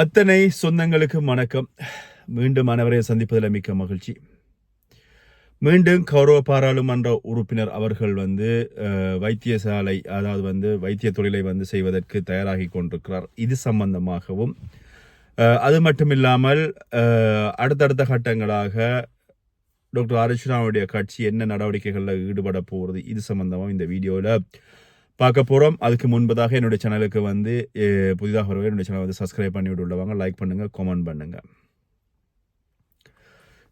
அத்தனை சொந்தங்களுக்கு வணக்கம். மீண்டும் அனைவரையும் சந்திப்பதில் மிக்க மகிழ்ச்சி. மீண்டும் கௌரவ பாராளுமன்ற உறுப்பினர் அவர்கள் வந்து வைத்தியசாலை அதாவது வந்து வைத்திய தொழிலை வந்து செய்வதற்கு தயாராகி கொண்டிருக்கிறார். இது சம்பந்தமாகவும் அது மட்டுமில்லாமல் இல்லாமல் அடுத்தடுத்த கட்டங்களாக டாக்டர் அர்ச்சனாவுடைய கட்சி என்ன நடவடிக்கைகளில் ஈடுபட போகிறது இது சம்பந்தமாக இந்த வீடியோவில் பார்க்க போகிறோம் அதுக்கு முன்பதாக என்னுடைய சேனலுக்கு வந்து புதிதாக வரவே என்னுடைய சேனல் வந்து சப்ஸ்கிரைப் பண்ணி விட்டுள்ளவங்க லைக் பண்ணுங்கள் கமெண்ட் பண்ணுங்கள்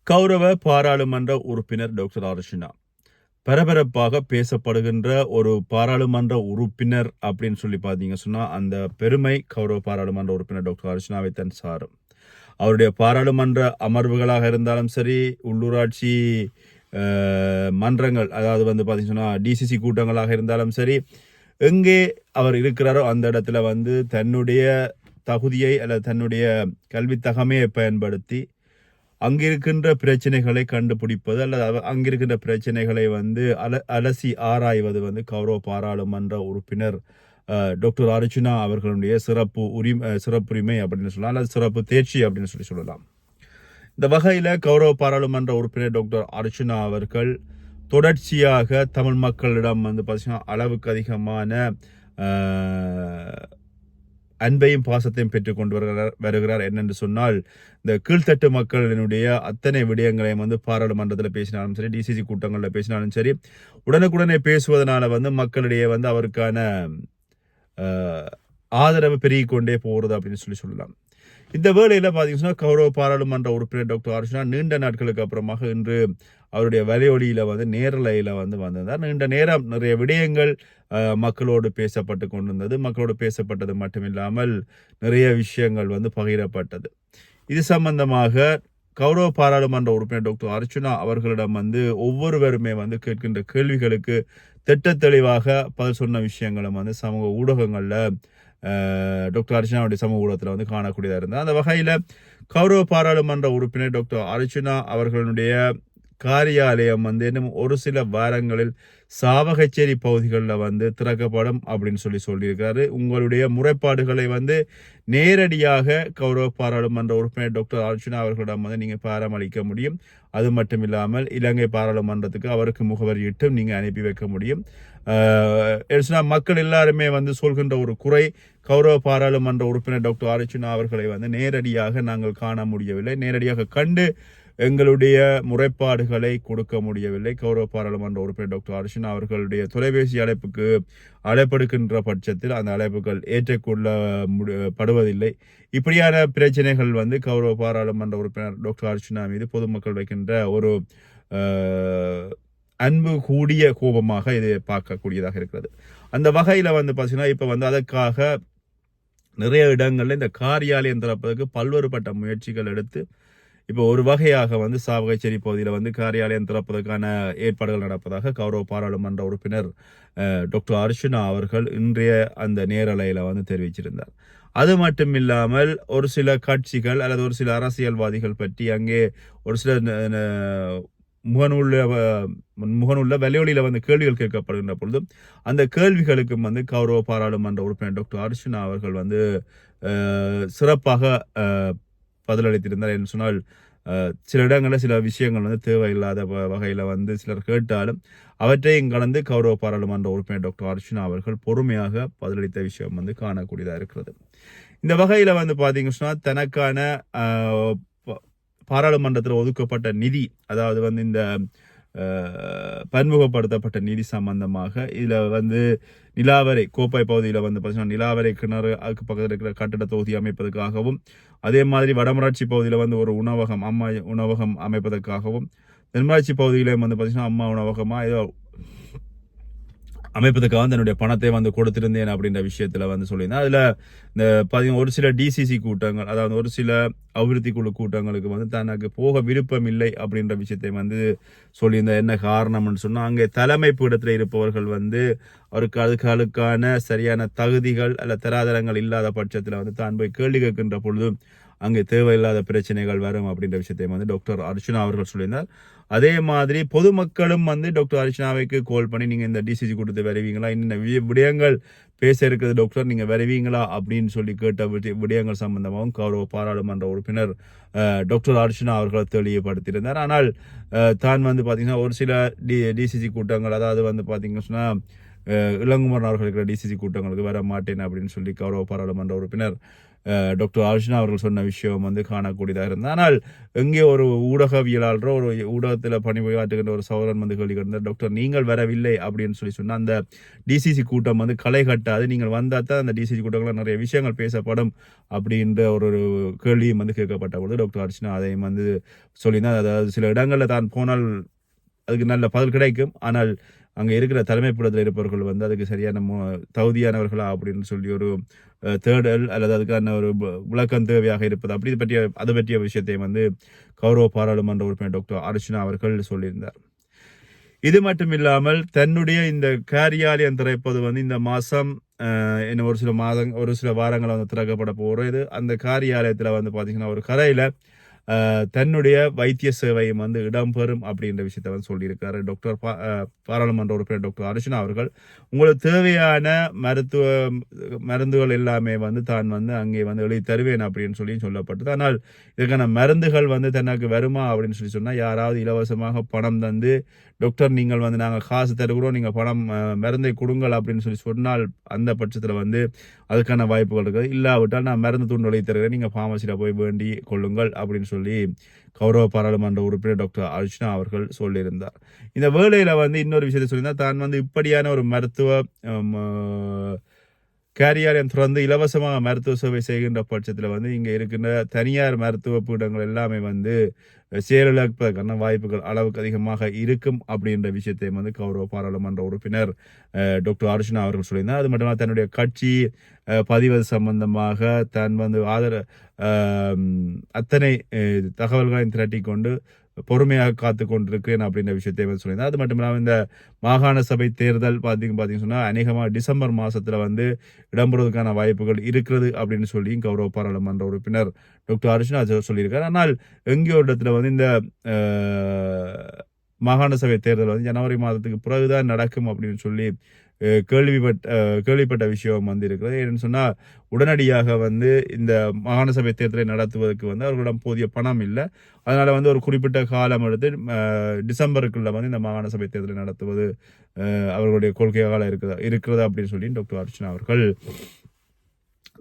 கௌரவ பாராளுமன்ற உறுப்பினர் டாக்டர் அர்ச்சனா பரபரப்பாக பேசப்படுகின்ற ஒரு பாராளுமன்ற உறுப்பினர் அப்படின்னு சொல்லி பார்த்தீங்க சொன்னால் அந்த பெருமை கௌரவ பாராளுமன்ற உறுப்பினர் டாக்டர் அர்ச்சனாவை தன் சாரும். அவருடைய பாராளுமன்ற அமர்வுகளாக இருந்தாலும் சரி உள்ளூராட்சி மன்றங்கள் அதாவது வந்து பார்த்தீங்கன்னா டிசிசி கூட்டங்களாக இருந்தாலும் சரி எங்கே அவர் இருக்கிறாரோ அந்த இடத்துல வந்து தன்னுடைய தகுதியை அல்லது தன்னுடைய கல்வி தகமையை பயன்படுத்தி அங்கிருக்கின்ற பிரச்சனைகளை கண்டுபிடிப்பது அல்லது அவ- அங்கிருக்கின்ற பிரச்சனைகளை வந்து அல அலசி ஆராய்வது வந்து கௌரவ பாராளுமன்ற உறுப்பினர் டாக்டர் அர்ஜுனா அவர்களுடைய சிறப்பு உரிமை சிறப்புரிமை அப்படின்னு சொல்லலாம். அல்லது சிறப்பு தேர்ச்சி அப்படின்னு சொல்லி சொல்லலாம். இந்த வகையில் கௌரவ பாராளுமன்ற உறுப்பினர் டாக்டர் அர்ஜுனா அவர்கள் தொடர்ச்சியாக தமிழ் மக்களிடம் வந்து பார்த்திங்கன்னா அளவுக்கு அதிகமான அன்பையும் பாசத்தையும் பெற்றுக்கொண்டு வருகிறார் வருகிறார் என்னென்று சொன்னால் இந்த கீழ்த்தட்டு மக்களினுடைய அத்தனை விடயங்களையும் வந்து பாராளுமன்றத்தில் பேசினாலும் சரி டிசிசி கூட்டங்களில் பேசினாலும் சரி உடனுக்குடனே பேசுவதனால வந்து மக்களிடையே வந்து அவருக்கான ஆதரவு பெருகி கொண்டே போகிறது அப்படின்னு சொல்லி சொல்லலாம். இந்த வேளையில் பார்த்தீங்கன்னா கௌரவ பாராளுமன்ற உறுப்பினர் டாக்டர் அர்ஷனா நீண்ட நாட்களுக்கு அப்புறமாக இன்று அவருடைய வலையொலியில் வந்து நேரலையில் வந்து வந்திருந்தார் நீண்ட நேரம் நிறைய விடயங்கள் மக்களோடு பேசப்பட்டு கொண்டிருந்தது. மக்களோடு பேசப்பட்டது மட்டுமில்லாமல் நிறைய விஷயங்கள் வந்து பகிரப்பட்டது. இது சம்பந்தமாக கௌரவ பாராளுமன்ற உறுப்பினர் டாக்டர் அர்ச்சுனா அவர்களிடம் வந்து ஒவ்வொருவருமே வந்து கேட்கின்ற கேள்விகளுக்கு திட்ட தெளிவாக பதில் சொன்ன விஷயங்களும் வந்து சமூக ஊடகங்களில் டாக்டர் அர்ச்சனாவுடைய சமூக ஊடகத்தில் வந்து காணக்கூடியதாக இருந்தது. அந்த வகையில் கௌரவ பாராளுமன்ற உறுப்பினர் டாக்டர் அர்ச்சுனா அவர்களுடைய காரியாலயம் வந்து இன்னும் ஒரு சில வாரங்களில் சாவகச்சேரி பகுதிகளில் வந்து திறக்கப்படும் அப்படின்னு சொல்லி சொல்லியிருக்காரு. உங்களுடைய முறைப்பாடுகளை வந்து நேரடியாக கௌரவ பாராளுமன்ற உறுப்பினர் டாக்டர் அர்ஜுனா அவர்களிடம் வந்து நீங்கள் பாரமளிக்க முடியும். அது மட்டும் இல்லாமல் இலங்கை பாராளுமன்றத்துக்கு அவருக்கு முகவரியிட்டும் நீங்கள் அனுப்பி வைக்க முடியும். ஆஹ் மக்கள் எல்லாருமே வந்து சொல்கின்ற ஒரு குறை கௌரவ பாராளுமன்ற உறுப்பினர் டாக்டர் அர்ஜுனா அவர்களை வந்து நேரடியாக நாங்கள் காண முடியவில்லை. நேரடியாக கண்டு எங்களுடைய முறைப்பாடுகளை கொடுக்க முடியவில்லை. கௌரவ பாராளுமன்ற உறுப்பினர் டாக்டர் அர்ஷன் அவர்களுடைய தொலைபேசி அழைப்புக்கு அழைப்படுகின்ற பட்சத்தில் அந்த அழைப்புகள் ஏற்றுக்கொள்ள முடி- படுவதில்லை இப்படியான பிரச்சனைகள் வந்து கௌரவ பாராளுமன்ற உறுப்பினர் டாக்டர் அர்ஷனா மீது பொதுமக்கள் வைக்கின்ற ஒரு அன்பு கூடிய கோபமாக இது பார்க்கக்கூடியதாக இருக்கிறது. அந்த வகையில் வந்து பார்த்தீங்கன்னா இப்போ வந்து அதற்காக நிறைய இடங்களில் இந்த காரியாலயம் திறப்பதற்கு பல்வேறுபட்ட முயற்சிகள் எடுத்து இப்போ ஒரு வகையாக வந்து சாவகச்சேரி பகுதியில் வந்து காரியாலயம் திறப்பதற்கான ஏற்பாடுகள் நடப்பதாக கௌரவ பாராளுமன்ற உறுப்பினர் டாக்டர் அர்ஷனா அவர்கள் இன்றைய அந்த நேரலையில் வந்து தெரிவிச்சிருந்தார். அது மட்டும் இல்லாமல் ஒரு சில கட்சிகள் அல்லது ஒரு சில அரசியல்வாதிகள் பற்றி அங்கே ஒரு சில ந- முகநூலில் முகநூல்ல வலையொலியில் வந்து கேள்விகள் கேட்கப்படுகின்ற பொழுதும் அந்த கேள்விகளுக்கும் வந்து கௌரவ பாராளுமன்ற உறுப்பினர் டாக்டர் அர்ச்சுனா அவர்கள் வந்து சிறப்பாக பதிலளித்திருந்தார் என்று சொன்னால் சில இடங்களில் சில விஷயங்கள் வந்து தேவையில்லாத வகையில் வந்து சிலர் கேட்டாலும் அவற்றையும் கலந்து கௌரவ பாராளுமன்ற உறுப்பினர் டாக்டர் அர்ச்சுனா அவர்கள் பொறுமையாக பதிலளித்த விஷயம் வந்து காணக்கூடியதாக இருக்கிறது. இந்த வகையில் வந்து பார்த்தீங்க சொன்னால் தனக்கான பாராளுமன்றத்தில் ஒதுக்கப்பட்ட நிதி அதாவது வந்து இந்த பன்முகப்படுத்தப்பட்ட நிதி சம்பந்தமாக இதில் வந்து நிலாவரை கோப்பை பகுதியில் வந்து பார்த்தீங்கன்னா நிலாவரை கிணறு அதுக்கு பக்கத்தில் இருக்கிற கட்டட தொகுதி அமைப்பதற்காகவும் அதே மாதிரி வடமராட்சி பகுதியில் வந்து ஒரு உணவகம் அம்மா உணவகம் அமைப்பதற்காகவும் தென்மராட்சி பகுதியிலையும் வந்து பார்த்தீங்கன்னா அம்மா உணவகமாக ஏதோ அமைப்பதற்காக தன்னுடைய பணத்தை வந்து கொடுத்திருந்தேன் அப்படின்ற விஷயத்தில் வந்து சொல்லியிருந்தேன். அதில் இந்த பார்த்தீங்கன்னா ஒரு சில டிசிசி கூட்டங்கள் அதாவது ஒரு சில அபிவிருத்தி குழு கூட்டங்களுக்கு வந்து தனக்கு போக விருப்பம் இல்லை அப்படின்ற விஷயத்தை வந்து சொல்லியிருந்தேன். என்ன காரணம்னு சொன்னால் அங்கே தலைமை பீடத்தில் இருப்பவர்கள் வந்து அவருக்கு அதுகளுக்கான சரியான தகுதிகள் அல்ல தராதரங்கள் இல்லாத பட்சத்தில் வந்து தான் போய் கேள்வி கேட்கின்ற பொழுது அங்கே தேவையில்லாத பிரச்சனைகள் வரும் அப்படின்ற விஷயத்தையும் வந்து டாக்டர் அர்ச்சனா அவர்கள் சொல்லியிருந்தார். அதே மாதிரி பொதுமக்களும் வந்து டாக்டர் அர்ச்சனாவைக்கு கால் பண்ணி நீங்கள் இந்த டிசிசி கூட்டத்தை வருவீங்களா? இன்ன விடயங்கள் பேச இருக்குது டாக்டர் நீங்கள் வருவீங்களா? அப்படின்னு சொல்லி கேட்ட விடயங்கள் சம்பந்தமாகவும் கௌரவ பாராளுமன்ற உறுப்பினர் டாக்டர் அர்ச்சனா அவர்கள் தெளிவுபடுத்தியிருந்தார். ஆனால் தான் வந்து பார்த்தீங்கன்னா ஒரு சில டி டிசிசி கூட்டங்கள் அதாவது வந்து பாத்தீங்கன்னா சொன்னால் இளங்குமரன் அவர்கள் இருக்கிற டிசிசி கூட்டங்களுக்கு வர மாட்டேன் அப்படின்னு சொல்லி கௌரவ பாராளுமன்ற உறுப்பினர் டாக்டர் அர்ஜுனா அவர்கள் சொன்ன விஷயம் வந்து காணக்கூடியதாக இருந்தது. ஆனால் எங்கே ஒரு ஊடகவியலாளரோ ஒரு ஊடகத்தில் பணிபுரியாற்றுகின்ற ஒரு சௌரன் வந்து கேள்வி கேட்டார் டாக்டர் நீங்கள் வரவில்லை அப்படின்னு சொல்லி சொன்னால் அந்த டிசிசி கூட்டம் வந்து களை கட்டாது நீங்கள் வந்தால் தான் அந்த டிசிசி கூட்டங்களில் நிறைய விஷயங்கள் பேசப்படும் அப்படின்ற ஒரு ஒரு கேள்வியும் வந்து கேட்கப்பட்ட பொழுது டாக்டர் அர்ச்சனா அதையும் வந்து சொல்லியிருந்தால் அதாவது சில இடங்களில் தான் போனால் அதுக்கு நல்ல பதில் கிடைக்கும் ஆனால் அங்கே இருக்கிற தலைமைப்புலத்தில் இருப்பவர்கள் வந்து அதுக்கு சரியான மோ தகுதியானவர்களா அப்படின்னு சொல்லி ஒரு தேடல் அல்லது அதுக்கான ஒரு விளக்கம் தேவையாக இருப்பது. அப்படி இது பற்றிய அதை பற்றிய விஷயத்தை வந்து கௌரவ பாராளுமன்ற உறுப்பினர் டாக்டர் அர்ச்சனா அவர்கள் சொல்லியிருந்தார். இது மட்டும் இல்லாமல் தன்னுடைய இந்த காரியாலயம் திறப்பது வந்து இந்த மாதம் இன்னும் ஒரு சில மாதம் ஒரு சில வாரங்களை வந்து திறக்கப்பட போகிறது. அந்த காரியாலயத்தில் வந்து பார்த்தீங்கன்னா ஒரு கரையில் தன்னுடைய வைத்திய சேவையும் வந்து இடம்பெறும் அப்படின்ற விஷயத்தை வந்து சொல்லியிருக்காரு. டாக்டர் பா- பாராளுமன்ற உறுப்பினர் டாக்டர் அர்ச்சனா அவர்கள். உங்களுக்கு தேவையான மருத்துவ மருந்துகள் எல்லாமே வந்து தான் வந்து அங்கே வந்து எழுதி தருவேன் அப்படின்னு சொல்லி சொல்லப்பட்டது. ஆனால் இதுக்கான மருந்துகள் வந்து தனக்கு வருமா அப்படின்னு சொல்லி சொன்னால் யாராவது இலவசமாக பணம் தந்து டாக்டர் நீங்கள் வந்து நாங்கள் காசு தருகிறோம் நீங்கள் பணம் மருந்தை கொடுங்கள் அப்படின்னு சொல்லி சொன்னால் அந்த பட்சத்தில் வந்து அதுக்கான வாய்ப்புகள் இருக்குது. இல்லாவிட்டால் நான் மருந்து துண்டு வழி தருகிறேன். நீங்கள் ஃபார்மசியில் போய் வேண்டி கொள்ளுங்கள் அப்படின்னு சொல்லி கௌரவ பாராளுமன்ற உறுப்பினர் டாக்டர் அர்ச்சனா அவர்கள் சொல்லியிருந்தார். இந்த வேலையில் வந்து இன்னொரு விஷயத்தை சொல்லியிருந்தால் தான் வந்து இப்படியான ஒரு மருத்துவ ஹம், அஹ், கேரியாலயம் திறந்து இலவசமாக மருத்துவ சேவை செய்கின்ற பட்சத்தில் வந்து இங்கே இருக்கின்ற தனியார் மருத்துவ பீடங்கள் எல்லாமே வந்து செயலிழப்பதற்கான வாய்ப்புகள் அளவுக்கு அதிகமாக இருக்கும் அப்படின்ற விஷயத்தை வந்து கௌரவ பாராளுமன்ற உறுப்பினர் டாக்டர் அர்ஜுனா அவர்கள் சொல்லியிருந்தார். அது மட்டும் இல்லாமல் தன்னுடைய கட்சி பதிவது சம்பந்தமாக தன் வந்து ஆதர அத்தனை தகவல்களையும் திரட்டி கொண்டு பொறுமையாக காத்து கொண்டிருக்கிறேன் அப்படின்ற விஷயத்தை வந்து சொல்லியிருந்தார். அது மட்டும் இல்லாமல் இந்த மாகாண சபை தேர்தல் பார்த்திங்க பார்த்தீங்கன்னு சொன்னால் அநேகமாக டிசம்பர் மாதத்தில் வந்து இடம்பெறுவதற்கான வாய்ப்புகள் இருக்கிறது அப்படின்னு சொல்லியும் கௌரவ பாராளுமன்ற உறுப்பினர் டாக்டர் அர்ச்சனா சொல்லியிருக்கார். ஆனால் எங்கேயோ இடத்துல வந்து இந்த மாகாண சபை தேர்தல் வந்து ஜனவரி மாதத்துக்கு பிறகுதான் நடக்கும் அப்படின்னு சொல்லி கேள்விப்பட்ட கேள்விப்பட்ட விஷயம் வந்து இருக்கிறது ஏன்னு சொன்னால் உடனடியாக வந்து இந்த மாகாண சபை தேர்தலை நடத்துவதற்கு வந்து அவர்களிடம் போதிய பணம் இல்லை. அதனால் வந்து ஒரு குறிப்பிட்ட காலம் எடுத்து டிசம்பருக்குள்ள வந்து இந்த மாகாண சபை தேர்தலை நடத்துவது அவர்களுடைய கொள்கையாக இருக்கிறதா இருக்கிறதா அப்படின்னு சொல்லி டாக்டர் அர்ச்சனா அவர்கள்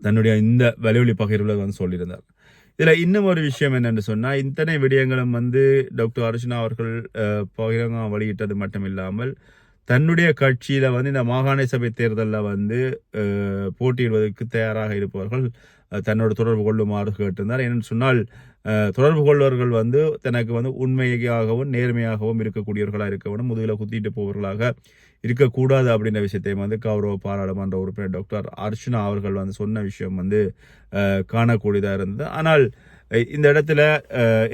தன்னுடைய இந்த வலியுறுத்தி பகிர்வில் வந்து சொல்லியிருந்தார். இதில் இன்னும் ஒரு விஷயம் என்னென்னு சொன்னால் இத்தனை விடயங்களும் வந்து டாக்டர் அர்ச்சனா அவர்கள் பகிரங்கம் வெளியிட்டது மட்டும் இல்லாமல் தன்னுடைய கட்சியில் வந்து இந்த மாகாண சபை தேர்தலில் வந்து போட்டியிடுவதற்கு தயாராக இருப்பவர்கள் தன்னோட தொடர்பு கொள்ளுமாறு கேட்டிருந்தார். என்னென்னு சொன்னால் தொடர்பு கொள்வர்கள் வந்து தனக்கு வந்து உண்மையாகவும் நேர்மையாகவும் இருக்கக்கூடியவர்களாக இருக்க வேண்டும். முதுகில் குத்திட்டு போவர்களாக இருக்கக்கூடாது அப்படின்ற விஷயத்தை வந்து கௌரவ பாராளுமன்ற உறுப்பினர் டாக்டர் அர்ச்சனா அவர்கள் வந்து சொன்ன விஷயம் வந்து காணக்கூடியதாக இருந்தது. ஆனால் இந்த இடத்துல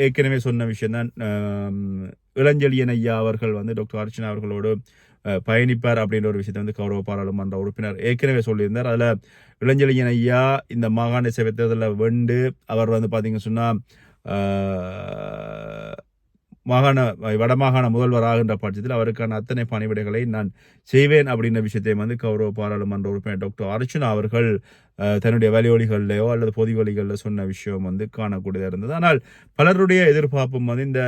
ஏற்கனவே சொன்ன விஷயம்தான் இளஞ்செழியன் ஐயா அவர்கள் வந்து டாக்டர் அர்ச்சனா அவர்களோடு பயணிப்பார் அப்படின்ற ஒரு விஷயத்தை வந்து கௌரவ பாராளுமன்ற உறுப்பினர் ஏற்கனவே சொல்லியிருந்தார். அதில் இளஞ்செழியன் ஐயா இந்த மாகாண சபை தேர்தலில் வெண்டு அவர் வந்து பார்த்தீங்க சொன்னால் மாகாண வடமாகாண முதல்வர் ஆகின்ற பட்சத்தில் அவருக்கான அத்தனை பணிவிடைகளை நான் செய்வேன் அப்படின்ற விஷயத்தை வந்து கௌரவ பாராளுமன்ற உறுப்பினர் டாக்டர் அர்ச்சனா அவர்கள் தன்னுடைய வலியொலிகள்லையோ அல்லது பொதிவொலிகளில் சொன்ன விஷயம் வந்து காணக்கூடியதாக இருந்தது. ஆனால் பலருடைய எதிர்பார்ப்பும் வந்து இந்த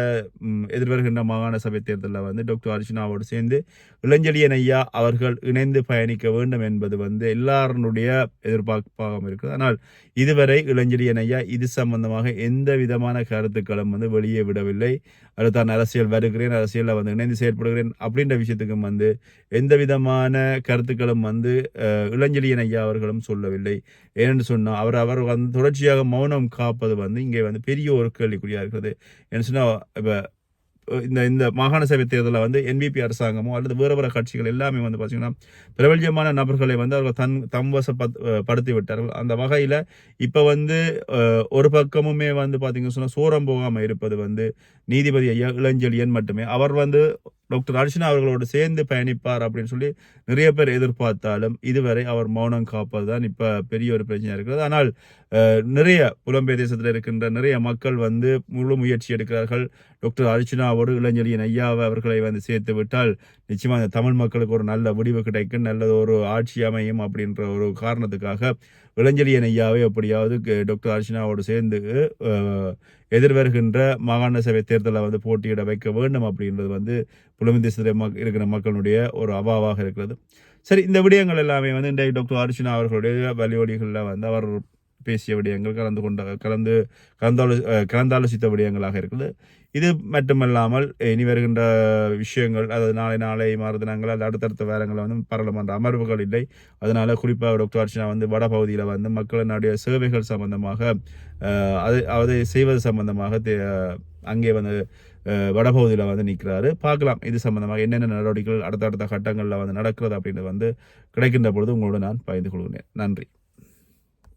எதிர்வருகின்ற மாகாண சபை தேர்தலில் வந்து டாக்டர் அர்ஜுனாவோடு சேர்ந்து இளஞ்செழியன் ஐயா அவர்கள் இணைந்து பயணிக்க வேண்டும் என்பது வந்து எல்லாருடைய எதிர்பார்ப்பாக இருக்குது. ஆனால் இதுவரை இளஞ்செழியன் ஐயா இது சம்பந்தமாக எந்த விதமான கருத்துக்களும் வந்து வெளியே விடவில்லை. அது தான் அரசியல் வருகிறேன் அரசியலில் வந்து இணைந்து செயற்படுகிறேன் அப்படின்ற விஷயத்துக்கும் வந்து எந்த விதமான கருத்துக்களும் வந்து அஹ், இளஞ்செழியன் ஐயா அவர்களும் சொல்லவில்லை. ஏன்னு சொன்னால் அவர் அவர் வந்து தொடர்ச்சியாக மௌனம் காப்பது வந்து இங்கே வந்து பெரிய ஒரு கேள்விக்குறியாக இருக்கிறது. ஏன்னு சொன்னால் இப்போ இந்த இந்த மாகாண சபை தேர்தலில் வந்து என்பிபி அரசாங்கமோ அல்லது வேறு வேறு கட்சிகள் எல்லாமே வந்து பார்த்திங்கன்னா பிரபல்யமான நபர்களை வந்து அவர்கள் தன் தம் வசப்படுத்தி விட்டார்கள். அந்த வகையில் இப்போ வந்து ஒரு பக்கமுமே வந்து பார்த்திங்கன்னு சொன்னால் சூரம் போகாமல் இருப்பது வந்து நீதிபதி ஐயா இளஞ்செழியன் மட்டுமே. அவர் வந்து டாக்டர் அர்ச்சனா அவர்களோடு சேர்ந்து பயணிப்பார் அப்படின்னு சொல்லி நிறைய பேர் எதிர்பார்த்தாலும் இதுவரை அவர் மௌனம் காப்பது தான் இப்போ பெரிய ஒரு பிரச்சனையாக இருக்கிறது. ஆனால் நிறைய புலம்பெயர் தேசத்தில் இருக்கின்ற நிறைய மக்கள் வந்து முழு முயற்சி எடுக்கிறார்கள். டாக்டர் அர்ச்சனாவோடு இளைஞரின் ஐயாவை அவர்களை வந்து சேர்த்து விட்டால் நிச்சயமாக அந்த தமிழ் மக்களுக்கு ஒரு நல்ல முடிவு கிடைக்கும் நல்லது ஒரு ஆட்சி அமையும் அப்படின்ற ஒரு காரணத்துக்காக இளஞ்செழியன் ஐயாவை எப்படியாவது டாக்டர் அர்ச்சனாவோடு சேர்ந்து எதிர்வருகின்ற மாகாண சபை தேர்தலை வந்து போட்டியிட வைக்க வேண்டும் அப்படின்றது வந்து புலமை தேசத்தில் மக் இருக்கிற மக்களுடைய ஒரு அவாவாக இருக்கிறது. சரி இந்த விடயங்கள் எல்லாமே வந்து இன்றைய டாக்டர் அர்ச்சனா அவர்களுடைய வலியொலிகளில் வந்து அவர் பேசிய விடயங்கள் கலந்து கொண்ட கலந்து கலந்தாலோ கலந்தாலோசித்த விடயங்களாக இருக்குது. இது மட்டுமல்லாமல் இனி வருகின்ற விஷயங்கள் அதாவது நாளை நாளை மறுதினங்கள் அல்லது அடுத்தடுத்த வேரங்களில் வந்து பாராளுமன்ற அமர்வுகள் இல்லை. அதனால் குறிப்பாக டாக்டர் அர்ச்சனா வந்து வடபகுதியில் வந்து மக்களினுடைய சேவைகள் சம்பந்தமாக அது அதை செய்வது சம்பந்தமாக தே- அங்கே வந்து வடபகுதியில் வந்து நிற்கிறாரு பார்க்கலாம் இது சம்பந்தமாக என்னென்ன நடவடிக்கைகள் அடுத்தடுத்த கட்டங்களில் வந்து நடக்கிறது அப்படின்றது வந்து கிடைக்கின்ற பொழுது உங்களோட நான் பகிர்ந்து கொள்கிறேன். நன்றி.